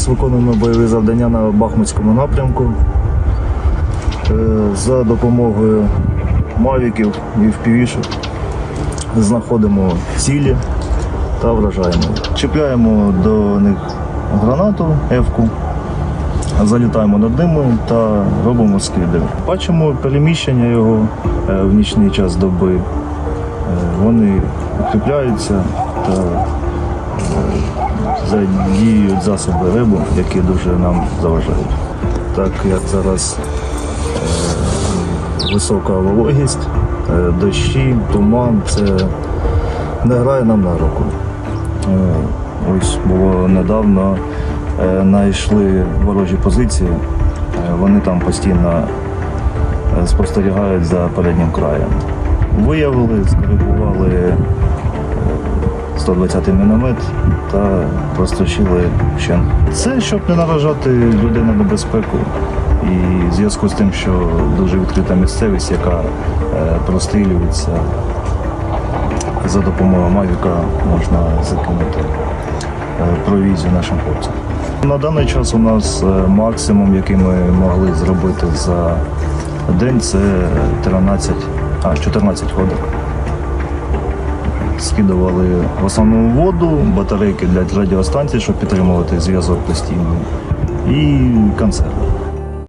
Зараз виконуємо бойові завдання на Бахмутському напрямку. Е, За допомогою мавіків і впівішок знаходимо цілі та вражаємо. Чіпляємо до них гранату F-ку, залітаємо над ними та робимо скиди. Бачимо переміщення його е, в нічний час доби. Е, Вони укріпляються та задіюють засоби рибу, які дуже нам заважають. Так як зараз е, висока вологість, е, дощі, туман, це не грає нам на руку. Е, Ось було недавно знайшли ворожі позиції, вони там постійно спостерігають за переднім краєм. Виявили, скоригували 120 міномет та прострочили ще. Це щоб не наражати людей на небезпеку. І в зв'язку з тим, що дуже відкрита місцевість, яка е, прострілюється за допомогою Мавіка можна закинути е, провізію нашим хлопцям. На даний час у нас е, максимум, який ми могли зробити за день, це 13, а, 14 ходок скидували в основному воду, батарейки для радіостанцій, щоб підтримувати зв'язок постійно, і консерви.